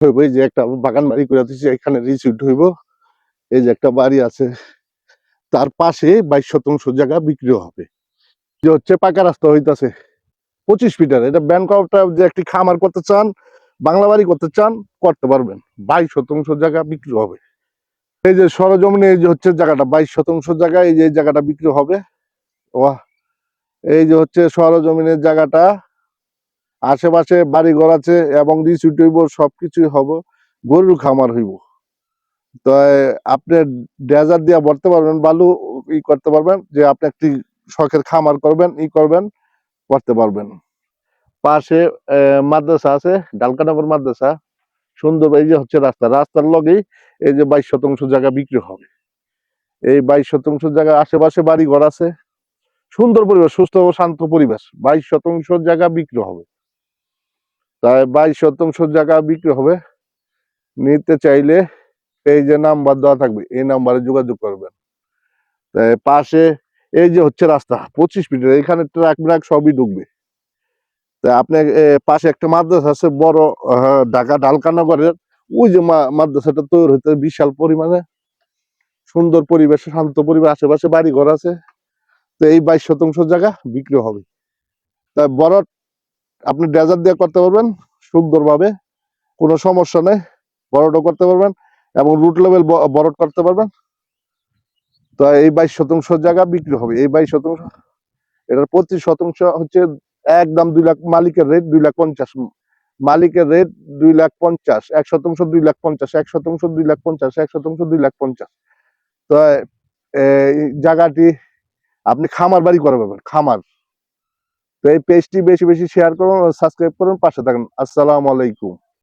হইব, এই যে একটা বাগান বাড়ি করে দিচ্ছি এখানে রিসিট হইব। এই যে একটা বাড়ি আছে, তার পাশে বাইশ শতাংশ জায়গা বিক্রি হবে। যে হচ্ছে পাকা রাস্তা হইতাছে, পঁচিশ ফিটার। এটা ব্যান যে একটি খামার করতে চান, বাংলা বাড়ি করতে চান, করতে পারবেন। বাইশ শতাংশ জায়গা বিক্রি হবে। এই যে সরজমিনে এই যে হচ্ছে জায়গাটা, বাইশ শতাংশ জায়গা, এই যে জায়গাটা বিক্রি হবে। ওয়াহ, এই যে হচ্ছে সরজমিনের জায়গাটা আশেপাশে বাড়ি ঘর আছে এবং রিসুট হইব, সবকিছুই হব, গরুর খামার হইব। তো আপনি ডেজার দিয়ে ভরতে পারবেন, বালু ই করতে পারবেন, যে আপনি একটি শখের খামার করবেন, ই করবেন করতে পারবেন। পাশে মাদ্রাসা আছে, ডালকানগর মাদ্রাসা। সুন্দর, এই যে হচ্ছে রাস্তা, রাস্তার লগেই এই যে বাইশ শতাংশ জায়গা বিক্রি হবে। এই বাইশ শতাংশ জায়গা আশেপাশে বাড়ি ঘর আছে। সুন্দর পরিবেশ, সুস্থ ও শান্ত পরিবেশ, বাইশ শতাংশ জায়গা বিক্রি হবে। তাই বাইশ শতাংশ জায়গা বিক্রি হবে। নিতে চাইলে এই যে নাম্বার দেওয়া থাকবে, এই নাম্বারে যোগাযোগ করবেন। পাশে এই যে হচ্ছে রাস্তা, পঁচিশ ফিটের এখানে ট্রাক ব্রাক সবই ঢুকবে। তা আপনার পাশে একটা মাদ্রাসা আছে, বড় ঢাকা ডালকানগরের ওই যে মাদ্রাসাটা তৈরি হতে বিশাল পরিমাণে। সুন্দর পরিবেশ, শান্ত পরিবেশ, আশেপাশে বাড়ি ঘর আছে। তো এই বাইশ শতাংশ জায়গা বিক্রি হবে। তা বড় আপনি ডেজার্ট দিয়ে করতে পারবেন, সুন্দরভাবে, কোনো সমস্যা নেই বড়টা করতে পারবেন এবং রুট লেভেল বড় করতে পারবেন। তো এই বাইশ শতাংশ জায়গা বিক্রি হবে, এই বাইশ শতাংশ, এটার পঁচিশ শতাংশ হচ্ছে একদম দুই লাখ, মালিকের রেট দুই লাখ পঞ্চাশ, মালিকের রেট দুই লাখ পঞ্চাশ, এক শতাংশ দুই লাখ পঞ্চাশ, এক শতাংশ দুই লাখ পঞ্চাশ, এক শতাংশ দুই লাখ পঞ্চাশ। তো জায়গাটি আপনি খামার বাড়ি করে পাবেন, খামার। তো এই পেজটি বেশি বেশি শেয়ার করুন সাবস্ক্রাইব করুন পাশে থাকুন। আসসালামু আলাইকুম।